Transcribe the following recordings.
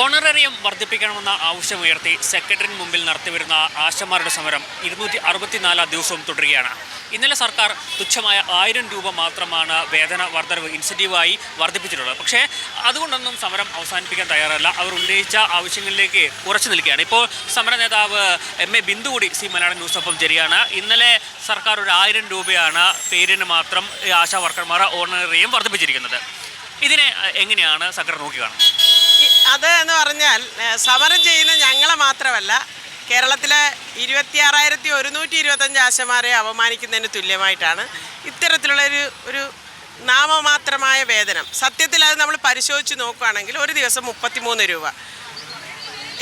Honorarium വർദ്ധിപ്പിക്കണമെന്ന ആവശ്യമുയർത്തി സെക്രട്ടറിന് മുമ്പിൽ നടത്തിവരുന്ന ആശമാരുടെ സമരം ഇരുന്നൂറ്റി അറുപത്തിനാലാം ദിവസവും തുടരുകയാണ്. ഇന്നലെ സർക്കാർ തുച്ഛമായ ആയിരം രൂപ മാത്രമാണ് വേതന വർധനവ് ഇൻസെന്റീവായി വർദ്ധിപ്പിച്ചിട്ടുള്ളത്. പക്ഷേ അതുകൊണ്ടൊന്നും സമരം അവസാനിപ്പിക്കാൻ തയ്യാറല്ല. അവർ ഉന്നയിച്ച ആവശ്യങ്ങളിലേക്ക് ഉറച്ചു നിൽക്കുകയാണ്. ഇപ്പോൾ സമര നേതാവ് എം എ ബിന്ദു കൂടി സി മലയാളം ന്യൂസൊപ്പം ചെയ്യുകയാണ് ഇന്നലെ സർക്കാർ ഒരു ആയിരം രൂപയാണ് പേരിന് മാത്രം ആശാ വർക്കർമാർ ഓണറേറിയം വർദ്ധിപ്പിച്ചിരിക്കുന്നത്. ഇതിനെ എങ്ങനെയാണ് സർക്കാർ നോക്കിക്കാണുന്നത്? ഈ- അത് എന്ന് പറഞ്ഞാൽ സമരം ചെയ്യുന്ന ഞങ്ങളെ മാത്രമല്ല കേരളത്തിലെ ഇരുപത്തിയാറായിരത്തി ഒരുന്നൂറ്റി ഇരുപത്തഞ്ച് ആശമാരെ അപമാനിക്കുന്നതിന് തുല്യമായിട്ടാണ് ഇത്തരത്തിലുള്ള ഒരു ഒരു നാമമാത്രമായ വേതനം. സത്യത്തിൽ അത് നമ്മൾ പരിശോധിച്ച് നോക്കുകയാണെങ്കിൽ ഒരു ദിവസം മുപ്പത്തിമൂന്ന് രൂപ.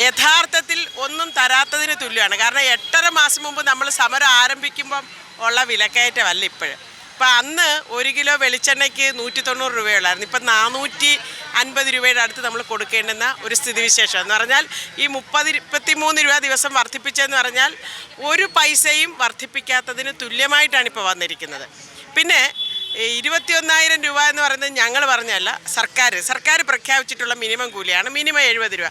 യഥാർത്ഥത്തിൽ ഒന്നും തരാത്തതിന് തുല്യമാണ്. കാരണം എട്ടര മാസം മുമ്പ് നമ്മൾ സമരം ആരംഭിക്കുമ്പം ഉള്ള വിലക്കയറ്റമല്ല ഇപ്പോഴും. ഇപ്പം അന്ന് ഒരു കിലോ വെളിച്ചെണ്ണയ്ക്ക് നൂറ്റി തൊണ്ണൂറ് രൂപയുള്ളായിരുന്നു. ഇപ്പം നാനൂറ്റി അൻപത് രൂപയുടെ അടുത്ത് നമ്മൾ കൊടുക്കേണ്ടുന്ന ഒരു സ്ഥിതിവിശേഷം എന്ന് പറഞ്ഞാൽ ഈ മുപ്പത് മുപ്പത്തി മൂന്ന് രൂപ ദിവസം വർദ്ധിപ്പിച്ചതെന്ന് പറഞ്ഞാൽ ഒരു പൈസയും വർദ്ധിപ്പിക്കാത്തതിന് തുല്യമായിട്ടാണ് ഇപ്പോൾ വന്നിരിക്കുന്നത്. പിന്നെ ഇരുപത്തിയൊന്നായിരം രൂപ എന്ന് പറയുന്നത് ഞങ്ങൾ പറഞ്ഞല്ല സർക്കാർ. സർക്കാർ പ്രഖ്യാപിച്ചിട്ടുള്ള മിനിമം കൂലിയാണ് മിനിമം എഴുപത് രൂപ.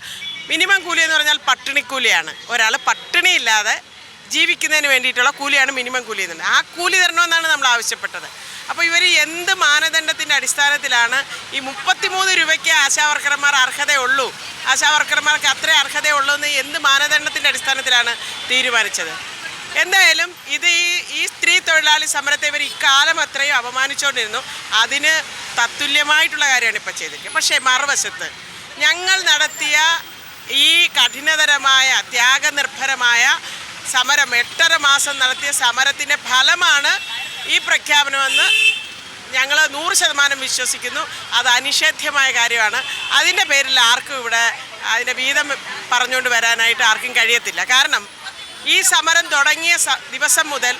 മിനിമം കൂലി എന്ന് പറഞ്ഞാൽ പട്ടിണിക്കൂലിയാണ്. ഒരാൾ പട്ടിണിയില്ലാതെ ജീവിക്കുന്നതിന് വേണ്ടിയിട്ടുള്ള കൂലിയാണ് മിനിമം കൂലി എന്നുള്ളത് ആ കൂലി തരണമെന്നാണ് നമ്മൾ ആവശ്യപ്പെട്ടത്. അപ്പോൾ ഇവർ എന്ത് മാനദണ്ഡത്തിന്റെ അടിസ്ഥാനത്തിലാണ് ഈ മുപ്പത്തിമൂന്ന് രൂപയ്ക്ക് ആശാവർക്കർമാർ അർഹതയുള്ളൂ? ആശാവർക്കർമാർക്ക് അത്രേ അർഹതയുള്ളൂ എന്ന് എന്ത് മാനദണ്ഡത്തിന്റെ അടിസ്ഥാനത്തിലാണ് തീരുമാനിച്ചത്? എന്തായാലും ഇത് ഈ ഈ സ്ത്രീ തൊഴിലാളി സമരത്തെ ഇവർ ഇക്കാലം അത്രയും അപമാനിച്ചുകൊണ്ടിരുന്നു. അതിന് തത്തുല്യമായിട്ടുള്ള കാര്യമാണ് ഇപ്പോൾ ചെയ്തിരിക്കുന്നത്. പക്ഷേ മറുവശത്ത് ഞങ്ങൾ നടത്തിയ ഈ കഠിനതരമായ ത്യാഗനിർഭരമായ സമരം എട്ടര മാസം നടത്തിയ സമരത്തിന്റെ ഫലമാണ് ഈ പ്രഖ്യാപനമെന്ന് ഞങ്ങൾ നൂറ് ശതമാനം വിശ്വസിക്കുന്നു. അത് അനിഷേധ്യമായ കാര്യമാണ്. അതിന്റെ പേരിൽ ആർക്കും ഇവിടെ അതിന്റെ വീതം പറഞ്ഞുകൊണ്ട് വരാനായിട്ട് ആർക്കും കഴിയത്തില്ല. കാരണം ഈ സമരം തുടങ്ങിയ ദിവസം മുതൽ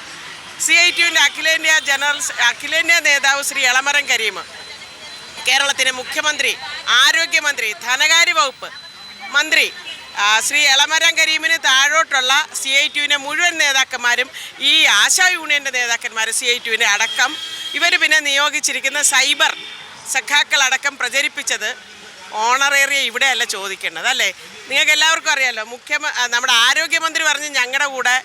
സി ഐ ടിയുവിന്റെ അഖിലേന്ത്യാ ജനറൽ അഖിലേന്ത്യാ നേതാവ് ശ്രീ എളമരം കരീം കേരളത്തിലെ മുഖ്യമന്ത്രി ആരോഗ്യമന്ത്രി ധനകാര്യ വകുപ്പ് മന്ത്രി ശ്രീ എളമരം കരീമിന് താഴോട്ടുള്ള സി ഐ ടിയുവിന്റെ മുഴുവൻ നേതാക്കന്മാരും ഈ ആശാ യൂണിയന്റെ നേതാക്കന്മാർ സി ഐ ടിയുവിന്റെ അടക്കം ഇവർ പിന്നെ നിയോഗിച്ചിരിക്കുന്ന സൈബർ സഖാക്കളടക്കം പ്രചരിപ്പിച്ചത് ഓണറേറിയ ഇവിടെയല്ല ചോദിക്കേണ്ടത് അല്ലേ? നിങ്ങൾക്ക് എല്ലാവർക്കും അറിയാമല്ലോ മുഖ്യമ നമ്മുടെ ആരോഗ്യമന്ത്രി പറഞ്ഞ് ഞങ്ങളുടെ കൂടെ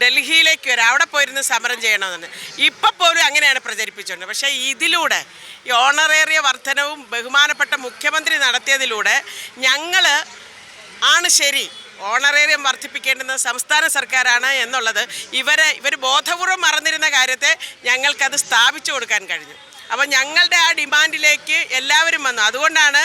ഡൽഹിയിലേക്ക് വരാം അവിടെ പോയിരുന്ന് സമരം ചെയ്യണമെന്ന്. ഇപ്പം പോലും അങ്ങനെയാണ് പ്രചരിപ്പിച്ചുകൊണ്ട് പക്ഷേ ഇതിലൂടെ ഈ ഓണറേറിയ വർധനവും ബഹുമാനപ്പെട്ട മുഖ്യമന്ത്രി നടത്തിയതിലൂടെ ഞങ്ങൾ ആണ് ശരി. ഓണറേറിയം വർദ്ധിപ്പിക്കേണ്ടുന്നത് സംസ്ഥാന സർക്കാരാണ് എന്നുള്ളത്. ഇവരെ ഇവർ ബോധപൂർവം മറന്നിരുന്ന കാര്യത്തെ ഞങ്ങൾക്കത് സ്ഥാപിച്ചു കൊടുക്കാൻ കഴിഞ്ഞു. അപ്പോൾ ഞങ്ങളുടെ ആ ഡിമാൻഡിലേക്ക് എല്ലാവരും വന്നു. അതുകൊണ്ടാണ്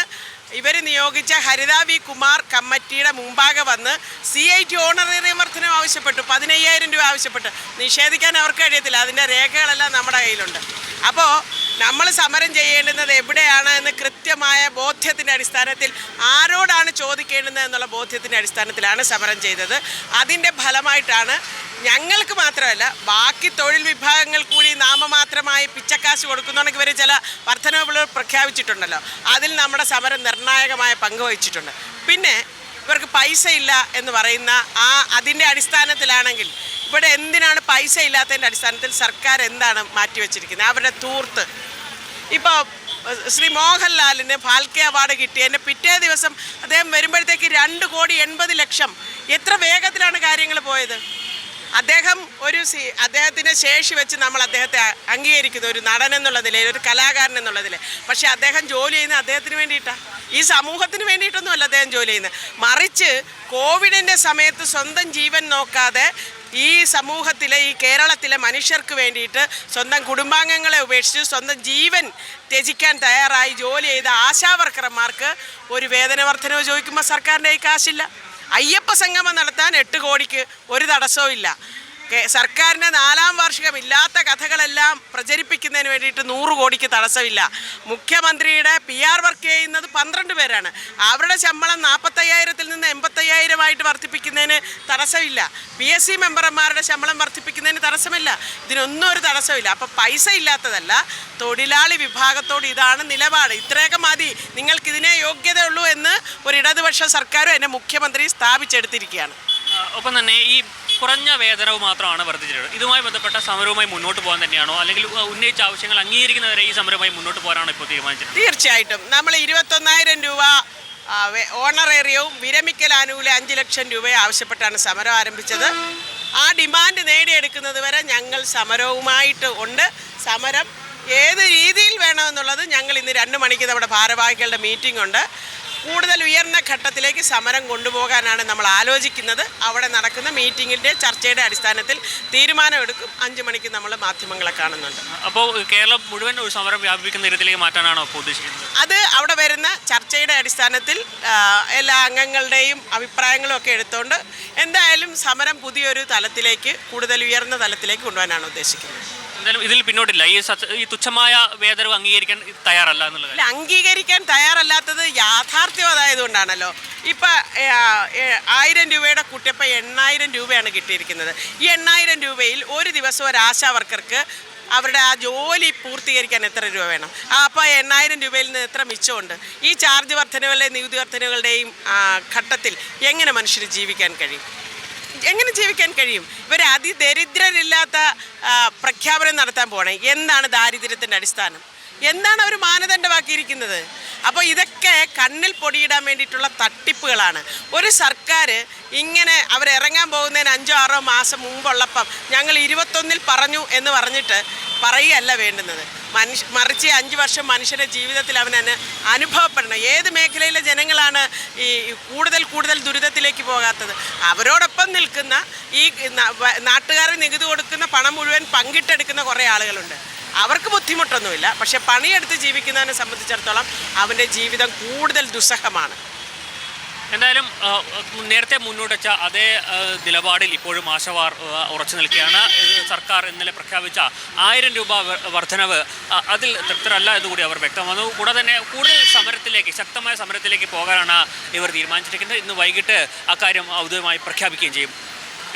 ഇവർ നിയോഗിച്ച ഹരിത വി കുമാർ കമ്മിറ്റിയുടെ മുമ്പാകെ വന്ന് സി ഐ ടി ഓണറേറിയം വർധനം ആവശ്യപ്പെട്ടു പതിനയ്യായിരം രൂപ ആവശ്യപ്പെട്ടു. നിഷേധിക്കാൻ അവർക്ക് കഴിയത്തില്ല അതിന്റെ രേഖകളെല്ലാം നമ്മുടെ കയ്യിലുണ്ട്. അപ്പോൾ നമ്മൾ സമരം ചെയ്യേണ്ടുന്നത് എവിടെയാണ് എന്ന് കൃത്യമായ ബോധ്യത്തിന്റെ അടിസ്ഥാനത്തിൽ ആരോടാണ് ചോദിക്കേണ്ടുന്നത് എന്നുള്ള ബോധ്യത്തിന്റെ അടിസ്ഥാനത്തിലാണ് സമരം ചെയ്തത്. അതിന്റെ ഫലമായിട്ടാണ് ഞങ്ങൾക്ക് മാത്രമല്ല ബാക്കി തൊഴിൽ വിഭാഗങ്ങൾ കൂടി നാമമാത്രമായി പിച്ചക്കാശ് കൊടുക്കുന്നുണ്ടെങ്കിൽ ഇവർ ചില വർധനവുകൾ പ്രഖ്യാപിച്ചിട്ടുണ്ടല്ലോ. അതിൽ നമ്മുടെ സമരം നിർണായകമായ പങ്ക് വഹിച്ചിട്ടുണ്ട്. പിന്നെ ഇവർക്ക് പൈസ ഇല്ല എന്ന് പറയുന്ന ആ അതിന്റെ അടിസ്ഥാനത്തിലാണെങ്കിൽ ഇവിടെ എന്തിനാണ് പൈസ ഇല്ലാത്തതിന്റെ അടിസ്ഥാനത്തിൽ സർക്കാർ എന്താണ് മാറ്റിവെച്ചിരിക്കുന്നത്? അവരുടെ തൂർത്ത്. ഇപ്പോൾ ശ്രീ മോഹൻലാലിന് ഫാൽക്കെ അവാർഡ് കിട്ടി. എന്റെ പിറ്റേ ദിവസം അദ്ദേഹം വരുമ്പോഴത്തേക്ക് രണ്ട് കോടി എൺപത് ലക്ഷം. എത്ര വേഗത്തിലാണ് കാര്യങ്ങൾ പോയത്? അദ്ദേഹം ഒരു അദ്ദേഹത്തിന്റെ ശേഷി വെച്ച് നമ്മൾ അദ്ദേഹത്തെ അംഗീകരിക്കുന്ന. ഒരു നടൻ എന്നുള്ള നിലയിൽ ഒരു കലാകാരൻ എന്നുള്ള നിലയിൽ. പക്ഷേ അദ്ദേഹം ജോലി ചെയ്യുന്നത് അദ്ദേഹത്തിന് വേണ്ടിയിട്ടാണ് ഈ സമൂഹത്തിന് വേണ്ടിയിട്ടൊന്നുമല്ല അദ്ദേഹം ജോലി ചെയ്യുന്നത്. മറിച്ച് കോവിഡിന്റെ സമയത്ത് സ്വന്തം ജീവൻ നോക്കാതെ ഈ സമൂഹത്തിലെ ഈ കേരളത്തിലെ മനുഷ്യർക്ക് വേണ്ടിയിട്ട് സ്വന്തം കുടുംബാംഗങ്ങളെ ഉപേക്ഷിച്ച് സ്വന്തം ജീവൻ ത്യജിക്കാൻ തയ്യാറായി ജോലി ചെയ്ത ആശാവർക്കർമാർക്ക് ഒരു വേതന വർധനവ് ചോദിക്കുമ്പോൾ സർക്കാരിന്റെ കാശില്ല. അയ്യപ്പ സംഗമം നടത്താൻ എട്ട് കോടിക്ക് ഒരു തടസ്സവും ഇല്ല സർക്കാരിന്റെ നാലാം വാർഷികം ഇല്ലാത്ത കഥകളെല്ലാം പ്രചരിപ്പിക്കുന്നതിന് വേണ്ടിയിട്ട് നൂറ് കോടിക്ക് തടസ്സമില്ല. മുഖ്യമന്ത്രിയുടെ പി ആർ വർക്ക് ചെയ്യുന്നത് പന്ത്രണ്ട് പേരാണ്. അവരുടെ ശമ്പളം നാൽപ്പത്തയ്യായിരത്തിൽ നിന്ന് എൺപത്തയ്യായിരമായിട്ട് വർദ്ധിപ്പിക്കുന്നതിന് തടസ്സമില്ല. പി എസ് സി മെമ്പർമാരുടെ ശമ്പളം വർദ്ധിപ്പിക്കുന്നതിന് തടസ്സമില്ല. ഇതിനൊന്നും ഒരു തടസ്സമില്ല. അപ്പോൾ പൈസ ഇല്ലാത്തതല്ല തൊഴിലാളി വിഭാഗത്തോട് ഇതാണ് നിലപാട്. ഇത്രയൊക്കെ മതി. നിങ്ങൾക്ക് ഇതിനെ യോഗ്യതയുള്ളൂ എന്ന് ഒരു ഇടതുപക്ഷ സർക്കാരും എന്റെ മുഖ്യമന്ത്രി സ്ഥാപിച്ചെടുത്തിരിക്കുകയാണ്. ഒപ്പം തന്നെ ഈ കുറഞ്ഞ വേതനവ് മാത്രമാണ് വർദ്ധിച്ചിട്ടുള്ളത്. ഇതുമായി ബന്ധപ്പെട്ട സമരവുമായി മുന്നോട്ട് പോകാൻ തന്നെയാണോ? അല്ലെങ്കിൽ ഉന്നയിച്ച ആവശ്യങ്ങൾ അംഗീകരിക്കുന്നവരെ ഈ സമരവുമായി മുന്നോട്ട് പോകാനാണോ ഇപ്പോൾ തീരുമാനിച്ചത് തീർച്ചയായിട്ടും. നമ്മൾ ഇരുപത്തൊന്നായിരം രൂപ ഓണറേറിയവും വിരമിക്കൽ ആനുകൂല്യം അഞ്ച് ലക്ഷം രൂപ ആവശ്യപ്പെട്ടാണ് സമരം ആരംഭിച്ചത്. ആ ഡിമാൻഡ് നേടിയെടുക്കുന്നത് വരെ ഞങ്ങൾ സമരവുമായിട്ട് ഉണ്ട്. സമരം ഏത് രീതിയിൽ വേണമെന്നുള്ളത് ഞങ്ങൾ ഇന്ന് രണ്ട് മണിക്ക് നമ്മുടെ ഭാരവാഹികളുടെ മീറ്റിംഗ് ഉണ്ട്. കൂടുതൽ ഉയർന്ന ഘട്ടത്തിലേക്ക് സമരം കൊണ്ടുപോകാനാണ് നമ്മൾ ആലോചിക്കുന്നത്. അവിടെ നടക്കുന്ന മീറ്റിങ്ങിന്റെ ചർച്ചയുടെ അടിസ്ഥാനത്തിൽ തീരുമാനമെടുക്കും. അഞ്ച് മണിക്ക് നമ്മൾ മാധ്യമങ്ങളെ കാണുന്നുണ്ട്. അപ്പോൾ കേരളം മുഴുവൻ ഒരു സമരം വ്യാപിപ്പിക്കുന്ന രീതിയിലേക്ക് മാറ്റാനാണോ ഉദ്ദേശിക്കുന്നത്? അത് അവിടെ വരുന്ന ചർച്ചയുടെ അടിസ്ഥാനത്തിൽ എല്ലാ അംഗങ്ങളുടെയും അഭിപ്രായങ്ങളും ഒക്കെ എടുത്തുകൊണ്ട് എന്തായാലും സമരം പുതിയൊരു തലത്തിലേക്ക് കൂടുതൽ ഉയർന്ന തലത്തിലേക്ക് കൊണ്ടുപോകാനാണ് ഉദ്ദേശിക്കുന്നത്. എന്തായാലും ഇതിൽ പിന്നോട്ടില്ല. ഈ ഈ തുച്ഛമായ വേതനം അംഗീകരിക്കാൻ തയ്യാറല്ല എന്നുള്ളത്. അംഗീകരിക്കാൻ തയ്യാറല്ലാത്തത് യാഥാർത്ഥ്യം അതായതുകൊണ്ടാണല്ലോ. ഇപ്പം ആയിരം രൂപയുടെ കുട്ടിയപ്പം എണ്ണായിരം രൂപയാണ് കിട്ടിയിരിക്കുന്നത്. ഈ എണ്ണായിരം രൂപയിൽ ഒരു ദിവസം ഒരു ആശാ വർക്കർക്ക് അവരുടെ ആ ജോലി പൂർത്തീകരിക്കാൻ എത്ര രൂപ വേണം? അപ്പോൾ എണ്ണായിരം രൂപയിൽ നിന്ന് എത്ര മിച്ചമുണ്ട്? ഈ ചാർജ് വർധനകളുടെ നികുതി വർധനകളുടെയും ഘട്ടത്തിൽ എങ്ങനെ മനുഷ്യർ ജീവിക്കാൻ കഴിയും? എങ്ങനെ ജീവിക്കാൻ കഴിയും? ഇവർ അതിദരിദ്രരില്ലാത്ത പ്രഖ്യാപനം നടത്താൻ പോകണേ എന്താണ് ദാരിദ്ര്യത്തിന്റെ അടിസ്ഥാനം? എന്താണ് അവർ മാനദണ്ഡമാക്കിയിരിക്കുന്നത്? അപ്പോൾ ഇതൊക്കെ കണ്ണിൽ പൊടിയിടാൻ വേണ്ടിയിട്ടുള്ള തട്ടിപ്പുകളാണ്. ഒരു സർക്കാർ ഇങ്ങനെ അവരിറങ്ങാൻ പോകുന്നതിന് അഞ്ചോ ആറോ മാസം മുമ്പുള്ളപ്പം ഞങ്ങൾ ഇരുപത്തൊന്നിൽ പറഞ്ഞു എന്ന് പറഞ്ഞിട്ട് പറയുകയല്ല വേണ്ടുന്നത്. മനുഷ്യ മറിച്ച് അഞ്ച് വർഷം മനുഷ്യന്റെ ജീവിതത്തിൽ അവനന് അനുഭവപ്പെടണം. ഏത് മേഖലയിലെ ജനങ്ങളാണ് ഈ കൂടുതൽ കൂടുതൽ ദുരിതത്തിലേക്ക് പോകാത്തത്? അവരോടൊപ്പം നിൽക്കുന്ന ഈ നാട്ടുകാരെ നികുതി കൊടുക്കുന്ന പണം മുഴുവൻ പങ്കിട്ടെടുക്കുന്ന കുറേ ആളുകളുണ്ട്. അവർക്ക് ബുദ്ധിമുട്ടൊന്നുമില്ല. പക്ഷെ പണിയെടുത്ത് ജീവിക്കുന്നതിനെ സംബന്ധിച്ചിടത്തോളം അവന്റെ ജീവിതം കൂടുതൽ ദുസ്സഹമാണ്. എന്തായാലും നേരത്തെ മുന്നോട്ട് വെച്ച അതേ നിലപാടിൽ ഇപ്പോഴും ആശവാർ ഉറച്ചു നിൽക്കുകയാണ്. സർക്കാർ ഇന്നലെ പ്രഖ്യാപിച്ച ആയിരം രൂപ വർധനവ് അതിൽ തൃപ്തരല്ല എന്നുകൂടി അവർ വ്യക്തമാക്കുന്നു. കൂടാതെ തന്നെ കൂടുതൽ സമരത്തിലേക്ക് ശക്തമായ സമരത്തിലേക്ക് പോകാനാണ് ഇവർ തീരുമാനിച്ചിരിക്കുന്നത്. ഇന്ന് വൈകിട്ട് അക്കാര്യം ഔദ്യോഗികമായി പ്രഖ്യാപിക്കുകയും ചെയ്യും.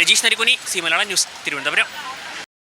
Rajeesh Narikkuni C Malayalam news Thiruvananthapuram.